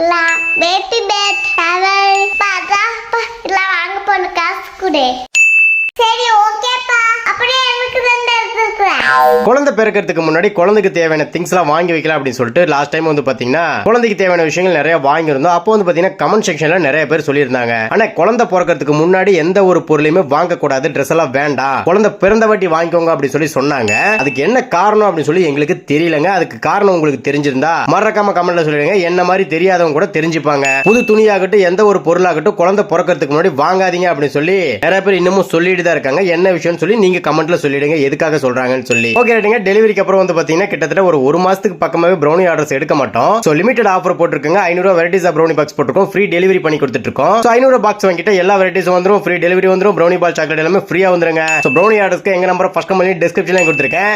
Paper பேட்டி bad towel பாத்தா இல்ல வாங்க போன காசு கொடு. சரி ஓகேப்பா அப்படியே குழந்தை பிறக்கிறதுக்கு முன்னாடி குழந்தைக்கு தேவையான திங்ஸ் எல்லாம் வாங்கி வைக்கலாம் அப்படின்னு சொல்லிட்டு லாஸ்ட் டைம் வந்து பாத்தீங்கன்னா குழந்தைக்கு தேவையான விஷயங்கள் நிறைய வாங்கியிருந்தோம். அப்போ வந்து பாத்தீங்கன்னா கமெண்ட் செக்ஷன்ல நிறைய பேர் சொல்லியிருந்தாங்க. ஆனா குழந்தை பிறக்கிறதுக்கு முன்னாடி எந்த ஒரு பொருளையுமே வாங்கக்கூடாது ட்ரெஸ் எல்லாம் வேண்டாம். குழந்தை பிறந்த வாட்டி வாங்கிக்கோங்க அப்படின்னு சொல்லி சொன்னாங்க. அதுக்கு என்ன காரணம் அப்படின்னு சொல்லி எங்களுக்கு தெரியலங்க. அதுக்கு காரணம் உங்களுக்கு தெரிஞ்சிருந்தா மறக்காம கமெண்ட்ல சொல்லிடுங்க. என்ன மாதிரி தெரியாதவங்க கூட தெரிஞ்சுப்பாங்க. புது துணியாகட்டும் எந்த ஒரு பொருளாகட்டும் குழந்தை பிறக்கிறதுக்கு முன்னாடி வாங்காதீங்க அப்படின்னு சொல்லி நிறைய பேர் இன்னமும் சொல்லிட்டு தான் இருக்காங்க. என்ன விஷயம்னு சொல்லி நீங்க கமெண்ட்ல சொல்லிடுங்க. எதுக்காக சொல்றாங்கன்னு சொல்லி. ஓகே ரைட்டுங்க டெலிவரிக்கு அப்புறம் வந்து பாத்தீங்கன்னா கிட்டத்தட்ட ஒரு ஒரு மாசத்துக்கு பக்கமாவே ப்ரௌனி ஆர்டர்ஸ் எடுக்க மாட்டோம். சோ லிமிடெட் ஆஃபர் போட்டிருக்காங்க. ஐநூறு வெரைட்டிஸ் ஆஃப் ப்ரௌனி பாக்ஸ் போட்டிருக்கோம். ஃப்ரீ டெலிவரி பண்ணி கொடுத்துருக்கோம் ஸோ ஐநூறு பாக்ஸ் வாங்கிட்டு எல்லா வெரைட்டிஸும் வந்துரும். ஃப்ரீ டெலிவரி வந்துரும். ப்ரௌனி பால் சாக்லேட் எல்லாமே ஃப்ரீயா வந்துருங்க. ஸோ ப்ரௌனி ஆர்டர்ஸ்க்கு எங்க நம்பர் ஃபர்ஸ்ட் கம்பெனி டிஸ்கிரிப்ஷன்ல கொடுத்துருக்கேன்.